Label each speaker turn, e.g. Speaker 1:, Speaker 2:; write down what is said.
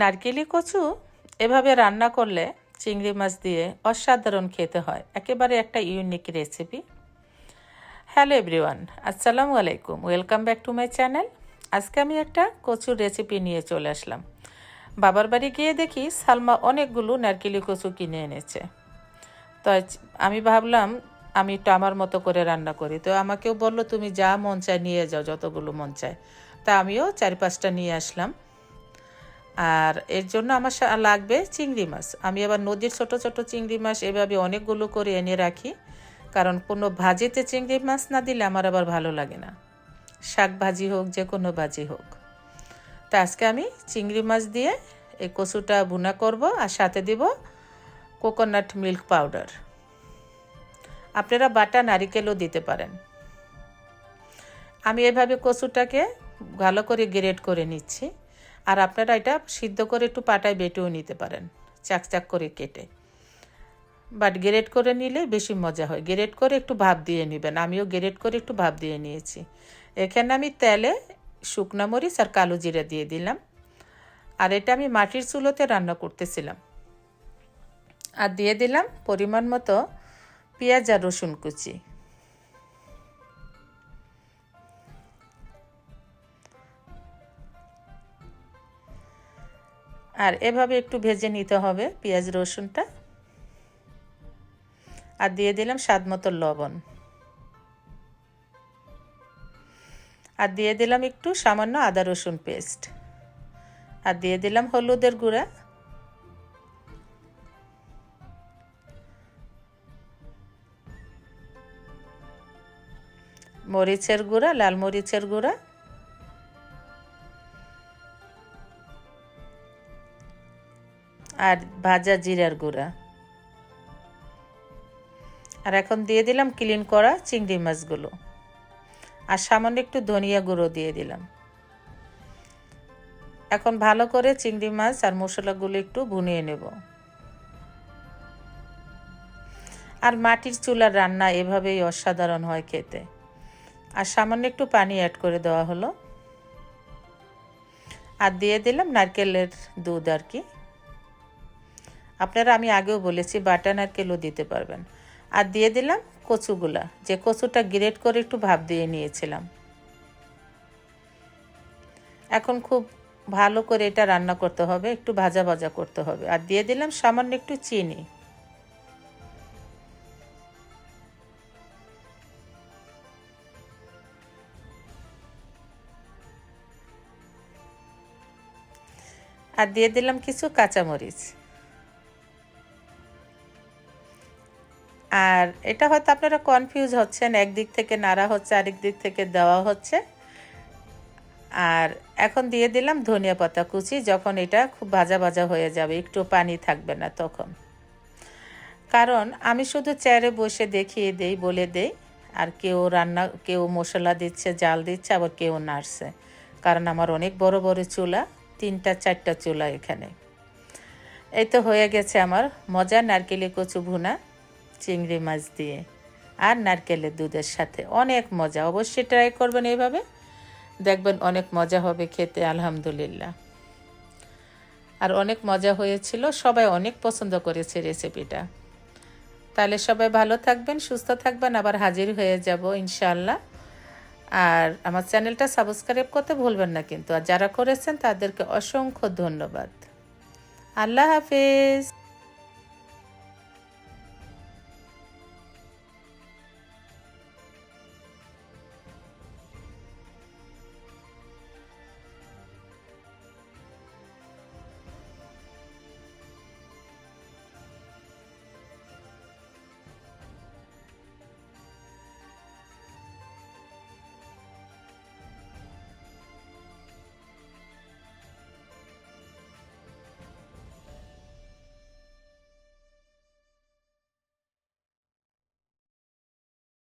Speaker 1: নারকেলি কচু এভাবে রান্না করলে চিংড়ি মাছ দিয়ে অসাধারণ খেতে হয়। একেবারে একটা ইউনিক রেসিপি হ্যালো এভরিওয়ান আসসালামু আলাইকুম। Welcome back to my channel আজকে আমি একটা কচুর রেসিপি নিয়ে চলে আসলাম। বাবার বাড়ি গিয়ে দেখি সালমা অনেকগুলো নারকেলি কচু কিনে এনেছে। তো আমি ভাবলাম, আমি একটু আমার মতো করে রান্না করি। তো আমাকেও বলল, তুমি যা মন চায় নিয়ে যাও, যতগুলো মন চায়। তা আমিও চার পাঁচটা নিয়ে আসলাম। আর এর জন্য আমার লাগবে চিংড়ি মাছ। আমি আবার নদীর ছোট ছোট চিংড়ি মাছ এভাবে অনেকগুলো করে এনে রাখি। কারণ কোনো ভাজিতে চিংড়ি মাছ না দিলে আমার আবার ভালো লাগে না। শাক ভাজি হোক, যে কোনো ভাজি হোক। তা আজকে আমি চিংড়ি মাছ দিয়ে এই কচুটা ভুনা করব আর সাথে দিব কোকোনাট মিল্ক পাউডার আপনারা বাটা নারিকেলও দিতে পারেন। আমি এভাবে কচুটাকে ভালো করে গ্রেড করে নিচ্ছি। আর আপনারা এটা সিদ্ধ করে একটু পাটায় বেটেও নিতে পারেন, চাকচাক করে কেটে। বাট গ্রেড করে নিলে বেশি মজা হয়। গ্রেড করে একটু ভাপ দিয়ে নেবেন। আমিও গ্রেড করে একটু ভাপ দিয়ে নিয়েছি। এখানে আমি তেলে শুকনা মরিচ আর কালো জিরা দিয়ে দিলাম। আর এটা আমি মাটির চুলোতে রান্না করতেছিলাম। আর দিয়ে দিলাম পরিমাণ মতো পেঁয়াজ আর রসুন কুচি। আর এভাবে একটু ভেজে নিতে হবে পেঁয়াজ, রসুনটা। আর দিয়ে দিলাম স্বাদ মতো লবণ। আর দিয়ে দিলাম একটু সামান্য আদা, রসুন পেস্ট। আর দিয়ে দিলাম হলুদের গুঁড়া। মরিচের গুঁড়া, লাল মরিচের গুঁড়া। আর ভাজা জিরার গুঁড়া। আর এখন দিয়ে দিলাম ক্লিন করা চিংড়ি মাছগুলো। আর সামান্য একটু ধনিয়া গুঁড়ো দিয়ে দিলাম। এখন ভালো করে চিংড়ি মাছ আর মশলাগুলো একটু ভুনিয়ে নেব। আর মাটির চুলার রান্না এভাবেই অসাধারণ হয় খেতে। আর সামান্য একটু পানি অ্যাড করে দেওয়া হলো। আর দিয়ে দিলাম নারকেলের দুধ আর কি। আপনারা আমি আগেও বলেছি বাটা নারকেলও দিতে পারবেন। আর দিয়ে দিলাম কচুগুলা। যে কচুটা গ্রেট করে একটু ভাপ দিয়ে নিয়েছিলাম। এখন খুব ভালো করে এটা রান্না করতে হবে, একটু ভাজা ভাজা করতে হবে। আর দিয়ে দিলাম সামান্য একটু চিনি। আর দিয়ে দিলাম কিছু কাঁচামরিচ। আর এটা হয়তো আপনারা কনফিউজ হচ্ছেন একদিক থেকে নাড়া হচ্ছে, আরেক দিক থেকে দেওয়া হচ্ছে। আর এখন দিয়ে দিলাম ধনিয়া পাতা কুচি, যখন এটা খুব ভাজা ভাজা হয়ে যাবে, একটু পানি থাকবে না তখন। কারণ আমি শুধু চেয়ারে বসে দেখিয়ে দেই, বলে দেই, আর কেউ রান্না, কেউ মশলা দিচ্ছে, জাল দিচ্ছে, আবার কেউ নাড়ছে। কারণ আমার অনেক বড় বড় চুলা, তিনটা, চারটা চুলা এখানে। এই তো হয়ে গেছে আমার মজা নারকেলি কচু ভুনা। চিংড়ি মাছ দিয়ে আর নারকেলের দুধের সাথে অনেক মজা। অবশ্যই ট্রাই করবেন এইভাবে দেখবেন অনেক মজা হবে খেতে, আলহামদুলিল্লাহ। আর অনেক মজা হয়েছিল। সবাই অনেক পছন্দ করেছে রেসিপিটা তাহলে সবাই ভালো থাকবেন, সুস্থ থাকবেন। আবার হাজির হয়ে যাব ইনশাল্লাহ আর আমার চ্যানেলটা সাবস্ক্রাইব করতে ভুলবেন না কিন্তু। আর যারা করেছেন, তাদেরকে অসংখ্য ধন্যবাদ। আল্লাহ হাফিজ।